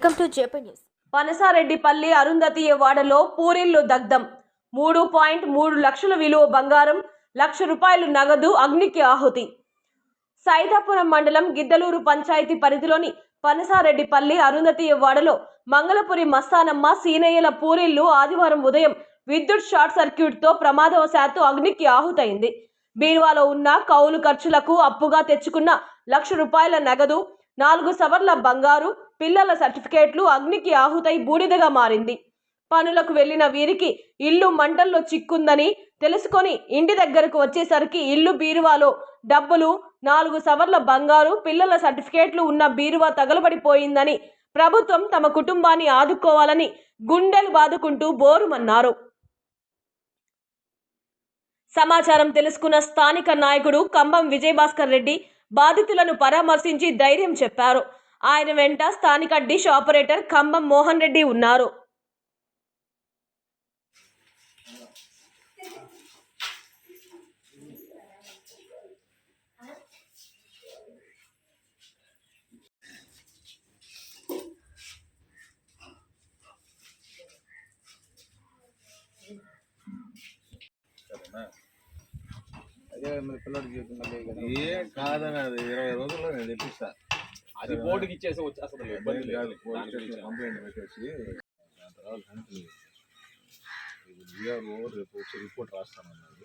Welcome to JP news Panasareddipalli Arundhati వాడలో పూరిల్లు దగ్ధం. మూడు పాయింట్ మూడు లక్షల విలువ బంగారం లక్ష రూపాయలు నగదు అగ్నికి ఆహుతి. సైదాపురం మండలం గిద్దలూరు పంచాయతీ పరిధిలోని పనసారెడ్డిపల్లి అరుంధతి వాడలో మంగళపురి మస్తానమ్మ సీనయ్యల పూరిల్లు ఆదివారం ఉదయం విద్యుత్ షార్ట్ సర్క్యూట్తో ప్రమాదవశాత్తు అగ్నికి ఆహుతైంది బీరువాలో ఉన్న కౌలు ఖర్చులకు అప్పుగా తెచ్చుకున్న లక్ష రూపాయల నగదు నాలుగు సవర్ల బంగారు పిల్లల సర్టిఫికేట్లు అగ్నికి ఆహుతై బూడిదగా మారింది. పనులకు వెళ్ళిన వీరికి ఇల్లు మంటల్లో చిక్కుందని తెలుసుకొని ఇంటి దగ్గరకు వచ్చేసరికి ఇల్లు బీరువాలో డబ్బులు నాలుగు సవర్ల బంగారు పిల్లల సర్టిఫికేట్లు ఉన్న బీరువా తగలబడిపోయిందని ప్రభుత్వం తమ కుటుంబాన్ని ఆదుకోవాలని గుండెలు బాదుకుంటూ బోరుమన్నారు. సమాచారం తెలుసుకున్న స్థానిక నాయకుడు కంబం విజయభాస్కర్ రెడ్డి బాధితులను పరామర్శించి ధైర్యం చెప్పారు. ఆయన వెంట స్థానిక డిష్ ఆపరేటర్ కంబం మోహన్ రెడ్డి ఉన్నారు. ఏ కాదని అది ఇరవై రోజుల్లో నేను తెప్పిస్తా. అది బోర్డుకి ఇచ్చేసి వచ్చేస్తుంది ఇబ్బంది ఇబ్బంది లేదు. కంప్లైంట్ పెట్టేసి విఆర్ఓ రేపు వచ్చి రిపోర్ట్ రాస్తానన్నాడు.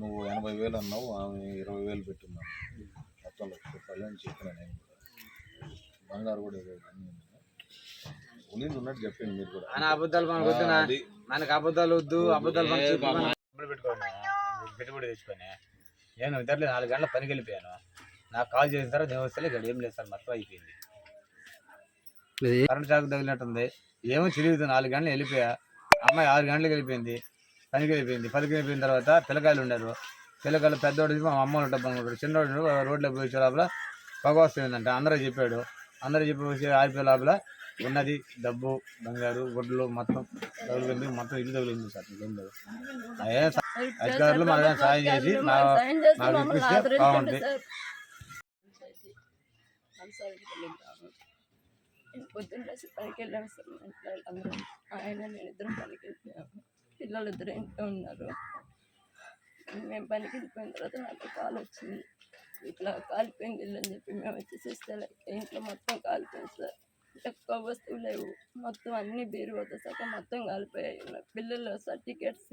నువ్వు ఎనభై వేలు అన్నావు ఆమె ఇరవై వేలు పెట్టున్నాను మొత్తం లక్ష రూపాయలు అని చెప్పిన నేను కూడా. బంగారు కూడా ఇరవై అన్నీ ఉన్నాయి. ఉన్నింది ఉన్నట్టు చెప్పింది మీరు కూడా. ఆయన అబద్ధాలు మనకు మనకు అబద్ధాలు వద్దు అబద్ధాలు పెట్టుకోండి పెట్టుబడి తెచ్చుకొని. నేను ఇద్దరు నాలుగు గంటల పనికి వెళ్ళిపోయాను. నాకు కాల్ చేసిన తర్వాత నేను వస్తే ఇక్కడ ఏం లేదు సార్ మొత్తం అయిపోయింది. కరెంట్ షాక్ తగిలినట్టుంది. ఏమో తెలియదు నాలుగు గంటలు వెళ్ళిపోయా. అమ్మాయి ఆరు గంటలకు వెళ్ళిపోయింది పనికి వెళ్ళిపోయింది. పనికి వెళ్ళిపోయిన తర్వాత పిల్లకాయలు ఉన్నారు. పిల్లకాయలు పెద్దోడు మా అమ్మ డబ్బు అనుకుంటారు చిన్నోడు రోడ్లో పోయి వచ్చే లోపల పొగ వస్తుందంట. అందరూ చెప్పాడు. అందరూ చెప్పి వచ్చి ఆరిపోయే లోపల ఉన్నది డబ్బు బంగారు గుడ్లు మొత్తం తగులుకుంది మొత్తం ఇల్లు తగులుంది సార్ అదే అధికారులు మనకు సాయం చేసి నా నాకు ఇప్పిస్తే బాగుంది. పొద్దున్న లేచి పనికి వెళ్ళాము సార్ మా ఇంట్లో ఆయన నేను ఇద్దరం పనికి వెళ్ళిపోయాము పిల్లలు ఇద్దరు ఇంట్లో ఉన్నారు మేము పనికి వెళ్ళిపోయిన తర్వాత నాకు కాల్ వచ్చింది ఇట్లా కాలిపోయింది ఇల్లు అని చెప్పి మేము వచ్చేసేస్తే ఇంట్లో మొత్తం కాలిపోయింది సార్ ఎక్కువ వస్తువులు లేవు మొత్తం అన్నీ బీరువాతో సగం మొత్తం కాలిపోయాయి పిల్లల సర్టిఫికేట్స్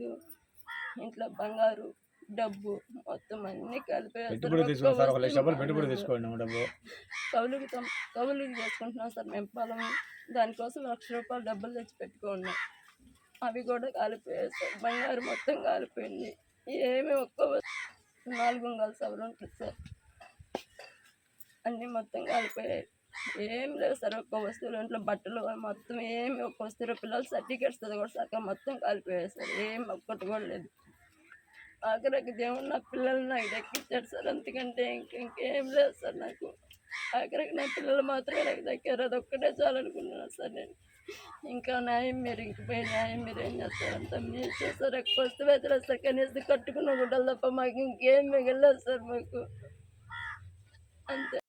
ఇంట్లో బంగారు డబ్బు మొత్తం అన్ని సార్. పెట్టుబడి ఒక్క తీసుకోండి సార్ ఒక లక్ష వస్తువు రూపాయలు పెట్టుబడి మాత్రం తీసుకోండి డబ్బు. కౌలుకి చేసుకుంటున్నాం సార్ మేము పొలం దానికోసం లక్ష రూపాయలు డబ్బులు తెచ్చి పెట్టుకున్నాం. అవి కూడా కాలిపోయాయి సార్ బంగారు మొత్తం కాలిపోయింది. ఏమి ఒక్క నాలుగు వందల సవరం ఉంటుంది సార్. అన్నీ మొత్తం కాలిపోయాయి. ఏం లేవు సార్ ఒక్క వస్తువులు ఇంట్లో బట్టలు మొత్తం ఏమి ఒక్క వస్తువు పిల్లల సర్టిఫికేట్స్ కూడా సగం మొత్తం కాలిపోయాయి సార్ ఏం ఒక్కటి కూడా లేదు. ఆఖరికి దేవుడు నా పిల్లలు నాకు దక్కించాడు సార్. అంతకంటే ఇంకేం లేదు సార్ నాకు. ఆఖరికి నా పిల్లలు మాత్రమే నాకు దక్కారు. అది ఒక్కటే చాలనుకున్నాను సార్ నేను. ఇంకా న్యాయం మీరు ఇంకపోయి న్యాయం మీరు ఏం చేస్తారు? అంత మీరు చేస్తారు. ఎక్కువ వస్తే వెతలేదు సార్ కనీసం కట్టుకున్న గుడ్డలు తప్ప మాకు ఇంకేం మిగలేదు సార్ మాకు. అంతే.